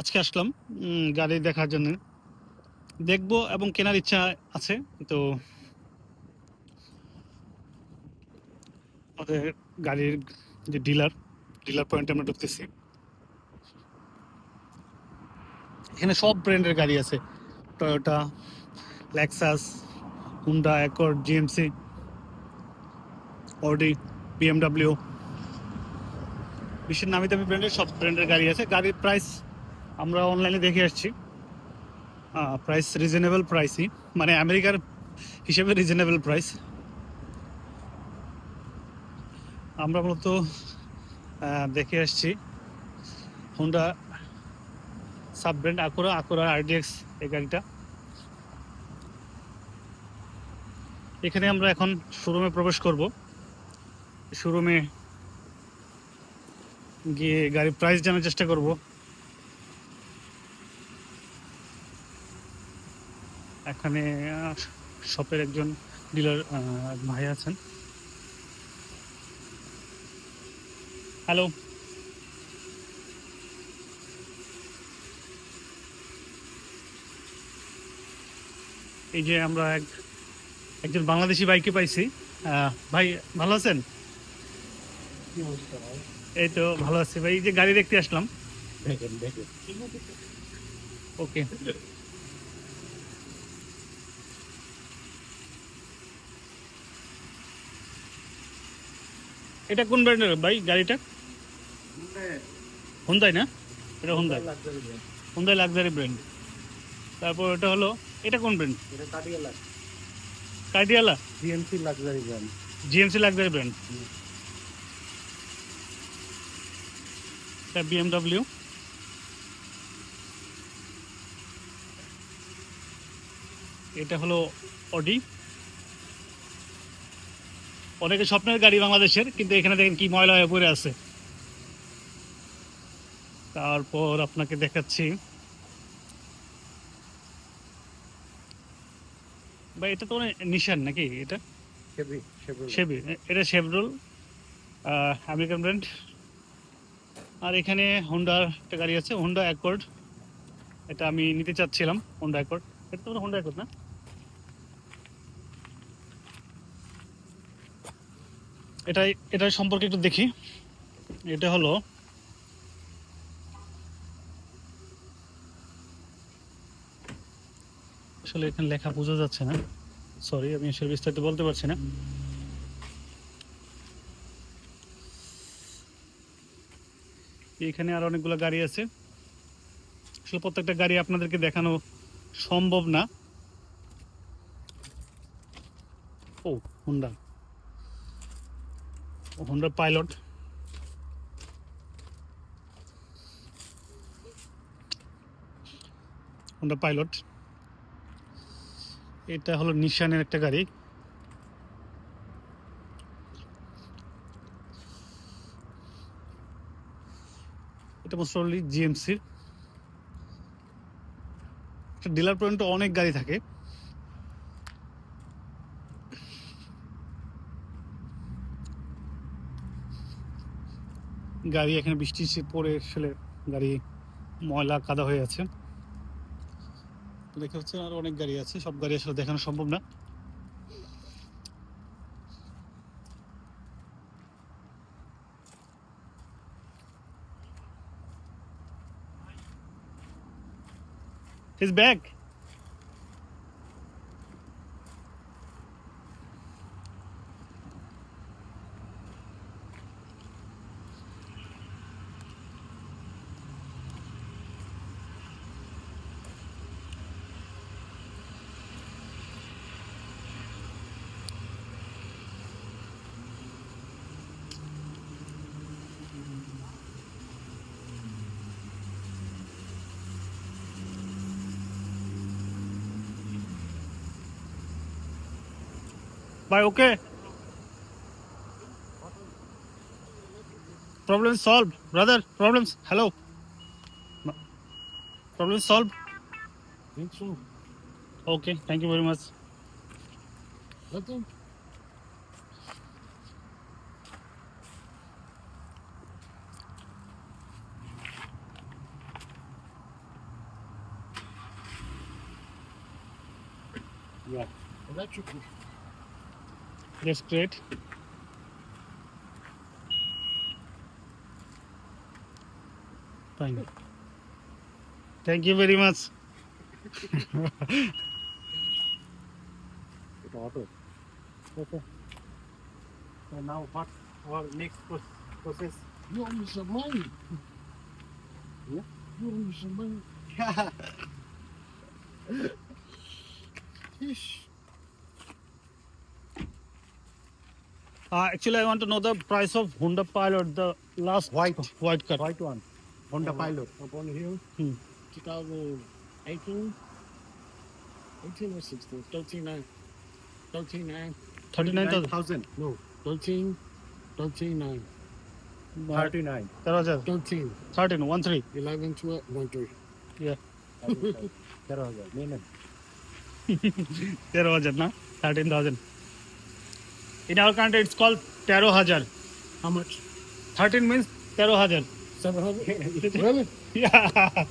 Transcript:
আজকে আসলাম গাড়ি দেখার জন্য। দেখব এবং কেনার ইচ্ছা আছে, তো আমাদের গাড়ির যে ডিলার ডিলার পয়েন্টে আমরা ঢুকতেছি। এখানে সব ব্র্যান্ডের গাড়ি আছে। Toyota Lexus Honda Accord GMC Audi BMW বিশ্বের নামি দামি ব্র্যান্ডের সব ব্র্যান্ডের গাড়ি আছে। গাড়ির প্রাইস আমরা অনলাইনে দেখে আসছি। প্রাইস রিজনেবল প্রাইসই মানে আমেরিকার হিসেবে রিজনেবল প্রাইস আমরা মূলত দেখে আসছি। Honda sub brand Acura Acura RDX এই গাড়িটা। এখানে আমরা এখন শোরুমে প্রবেশ করব। শোরুমে গিয়ে গাড়ির প্রাইস জানার চেষ্টা করব। এখানে শপের একজন ডিলার ভাই আছেন। হ্যালো এই যে আমরা এক একজন বাংলাদেশি বাইকে পাইছি। ভাই ভালো আছেন? এই তো ভালো আছি। ভাই এই যে গাড়ি দেখতে আসলাম। ওকে। এটা কোন ব্র্যান্ডের ভাই গাড়িটা? হুন্দাই না? এটা হুন্দাই হুন্দাই লাক্সারি ব্র্যান্ড তারপর এটা হলো এটা কোন ব্র্যান্ড এটা কাটিয়ালা কার্ডিয়ালা GMC luxury brand GMC luxury brand এটা বিএমডব্লিউ এটা হলো অডি অনেকে স্বপ্নের গাড়ি বাংলাদেশের কিন্তু এখানে দেখেন কি ময়লা হয়ে পড়ে আছে। তারপর আপনাকে দেখাচ্ছি। ভাই এটা তো নিশান নাকি এটা? শেবি এটা শেভরোল আমেরিকান ব্র্যান্ড আর এখানে হোন্ডার একটা গাড়ি আছে হোন্ডা অ্যাকর্ড এটা আমি নিতে চাচ্ছিলাম হোন্ডা অ্যাকর্ড এটা তো হোন্ডা অ্যাকর্ড না? এটা এটা সম্পর্কে একটু দেখি। এটা হলো, আসলে এখানে লেখা বোঝা যাচ্ছে না। সরি আমি আসলে বিস্তারিত বলতে পারছি না। এখানে আর অনেকগুলো গাড়ি আছে। আসলে প্রত্যেকটা গাড়ি আপনাদেরকে দেখানো সম্ভব না। ও Honda Honda Pilot Honda Pilot এটা হলো নিশানের একটা গাড়ি। এটা মোস্ট জিএমসির ডিলার পয়েন্টে অনেক গাড়ি থাকে। গাড়ি এখানে বৃষ্টি পড়ে আসলে গাড়ি ময়লা কাদা হয়ে আছে দেখে হচ্ছে আরও অনেক গাড়ি আছে, সব গাড়ি আসলে দেখানো সম্ভব না He's back. Okay? Problem solved, brother. Problems. Hello. Problem solved. Think so. Okay, thank you very much. Yeah. Electrical. That's great. Fine. Thank you very much. It auto. Okay. So now what our next process? You owe me some money. Yeah? You owe me some money. Ish. Uh, actually, I want to know the price of Honda Pilot, the last White. white car. White one. Honda Pilot. Up on the hill. Hmm. 2018. 18 or 16. 13 9. 13 9. 39,000. 39,000. No. 13. 13 9. 39. 13,000. 13. 13, 1 3. 11 12 1 3. Yeah. 13,000. Minimum. 13,000, na? 13,000. In our country, it's called taro hajar. How much? 13 means taro hajar. really? Yeah.